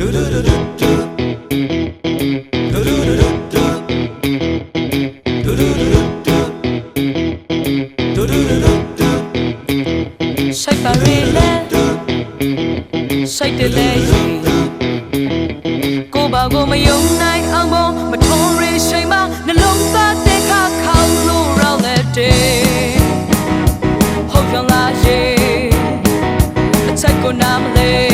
ရှိုက်ပါရေလဲရှိုက်တယ်လေကိုပါကိုမယုံနိုင်အောင်မမထုံးရရှိန်မနှလုံးသားတဲ့ခါခေါင်းလို့ရောင်းလက်တဲ့ဟုတ်ရောလားရေအချက်ကိုနားမလဲ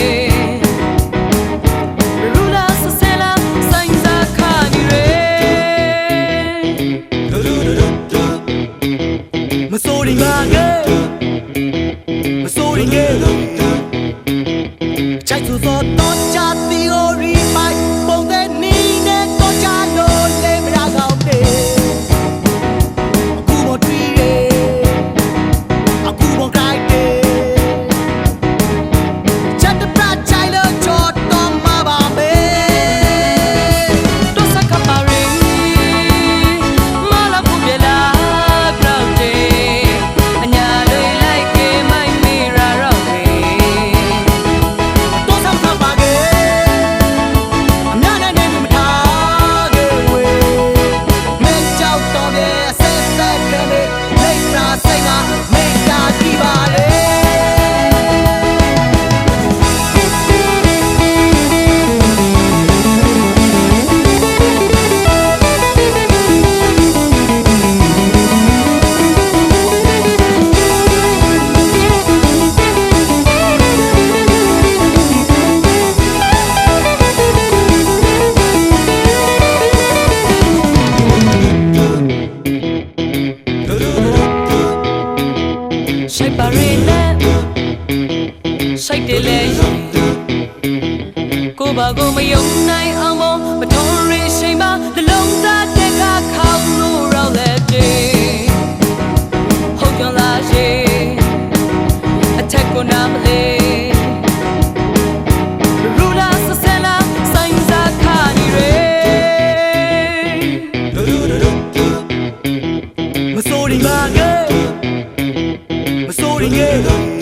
ဆိုင်ပါရင်းနဲ့ဆိုင်တယ်လေကိုဘာကိုမယုံနိုင်အောင်မတော်ရိဆိုင်မှာနှလုံးသားတက်ခါခေါင်းလို့ရောက်လက်ပြေဟုတ်ကြလားရေအထက်ကိုနားမ doing it.